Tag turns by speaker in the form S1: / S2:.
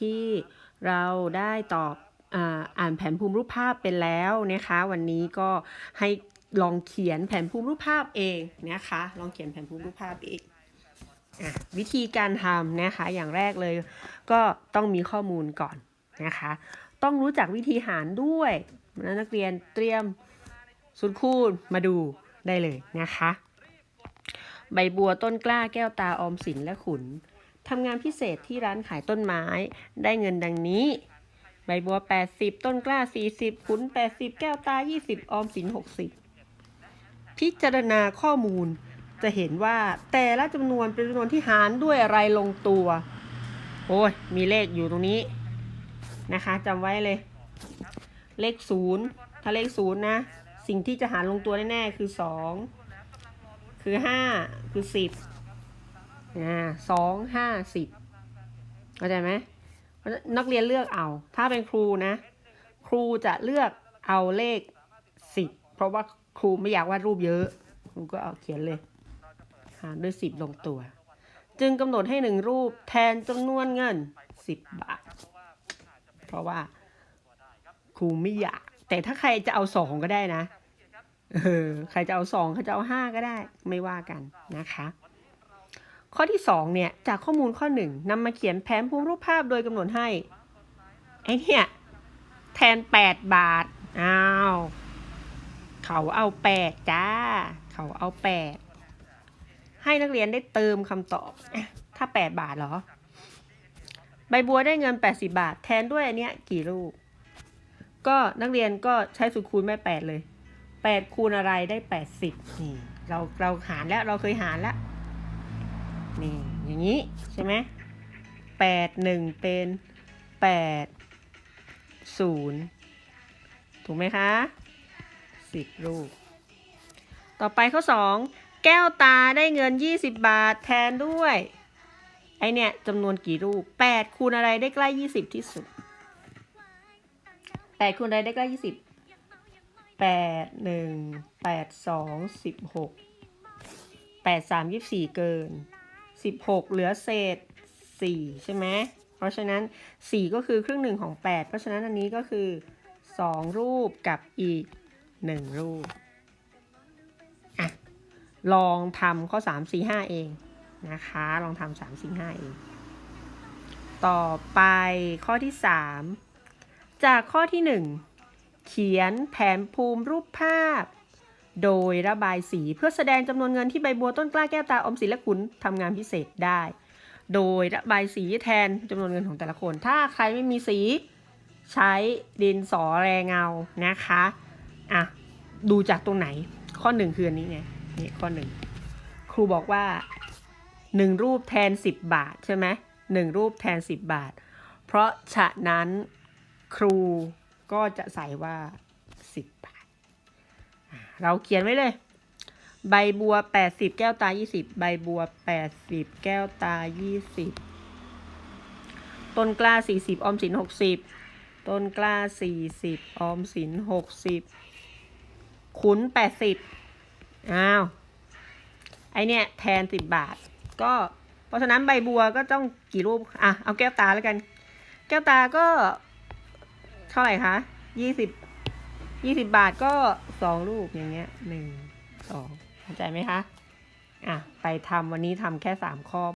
S1: ที่เราได้ตอบอ่านแผนภูมิรูปภาพเป็นแล้วนะคะ วันนี้ก็ให้ลองเขียนแผนภูมิรูปภาพเองนะคะ ลองเขียนแผนภูมิรูปภาพเองอวิธีการทำนะคะอย่างแรกเลย ก็ต้องมีข้อมูลก่อนนะคะ ต้องรู้จักวิธีหารด้วยนักเรียนเตรียมสูตรคูณมาดูได้เลยนะคะ ใบบัวต้นกล้าแก้วตาออมสินและขุน ทำงานพิเศษที่ร้านขายต้นไม้ ได้เงินดังนี้ ใบบัว 80 ต้นกล้า 40ขุน80 แก้วตา 20 ออมสิน 60 พิจารณาข้อมูลจะเห็นว่าแต่ละจำนวนเป็นจำนวนที่หารด้วยอะไรลงตัว โอ้ย มีเลขอยู่ตรงนี้นะคะจำไว้เลย เลขศูนย์ถ้าเลขศูนย์นะ สิ่งที่จะหารลงตัวแน่ๆคือสองคือห้าคือสิบ อ่าสองห้าสิบเข้าใจไหมเพราะฉะนั้นนักเรียนเลือกเอา ถ้าเป็นครูนะ ครูจะเลือกเอาเลขสิบเพราะว่าครูไม่อยากวาดรูปเยอะครูก็เอาเขียนเลยหารด้วยสิบลงตัว จึงกำหนดให้หนึ่งรูปแทนจำนวนเงินสิบบาท เพราะว่าครูไม่อยาก แต่ถ้าใครจะเอาสองก็ได้นะเออใครจะเอาสองใครจะเอาห้าก็ได้ ไม่ว่ากันนะคะ ข้อที่สองเนี่ยจากข้อมูลข้อหนึ่งนำมาเขียนแผนภูมิรูปภาพโดยกำหนดให้ไอ้เนี่ยแทนแปดบาทอ้าวเขาเอาแปดจ้า เขาเอาแปดให้นักเรียนได้เติมคำตอบ ถ้าแปดบาทเหรอ ใบบัวได้เงินแปดสิบาท แทนด้วยอันเนี้ยกี่ลูก ก็นักเรียนก็ใช้สูตรคูณแม่แปดเลยแปดคูณอะไรได้แปดสิบนี่เราเราหารแล้วเราเคยหารแล้ว นี่อย่างนี้ใช่ไหมแปดหนึ่งเป็นแปดศูนย์ถูกไหมคะสิบลูก ต่อไปข้อสองแก้วตาได้เงินยี่สิบบาทแทนด้วย ไอเนี่ยจำนวนกี่ลูกแปดคูณอะไรได้ใกล้ยี่สิบที่สุดแปดคูณอะไรได้ใกล้ยี่สิบแปดหนึ่งแปดสองสิบหกแปดสามยี่สี่เกิน สิบหกเหลือเศษสี่ใช่ไหมเพราะฉะนั้นสี่ก็คือครึ่งหนึ่งของแปดเพราะฉะนั้นอันนี้ก็คือสองรูปกับอีกหนึ่งรูปอะลองทำข้อสามสี่ห้าเองนะคะ ลองทำสามสี่ห้าเอง ต่อไปข้อที่สามจากข้อที่หนึ่งเขียนแผนภูมิรูปภาพ โดยระบายสีเพื่อแสดงจำนวนเงินที่ใบบัวต้นกล้าแก้วตาอมสินและขุนทำงานพิเศษได้ โดยระบายสีแทนจำนวนเงินของแต่ละคน ถ้าใครไม่มีสีใช้ดินสอแรงเงานะคะอะดูจากตรงไหนข้อหนึ่งคืออันนี้ไงนี่ข้อหนึ่งครูบอกว่าหนึ่งรูปแทนสิบบาทใช่ไหมหนึ่งรูปแทนสิบบาท เพราะฉะนั้นครูก็จะใส่ว่าสิบบาท เราเขียนไว้เลย ใบบัวแปดสิบแก้วตายี่สิบใบบัวแปดสิบแก้วตายี่สิบต้นกล้าสี่สิบออมสินหกสิบต้นกล้าสี่สิบออมสินหกสิบขุนแปดสิบอ้าว ไอเนี่ยแทนสิบบาท ก็เพราะฉะนั้นใบบัวก็ต้องกี่รูป อะ เอาแก้วตาแล้วกัน แก้วตาก็ เท่าไหร่คะยี่สิบ ยี่สิบบาทก็สองลูกอย่างเงี้ยหนึ่งสองเข้าใจไหมคะ อะ ไปทำวันนี้ทำแค่สามข้อ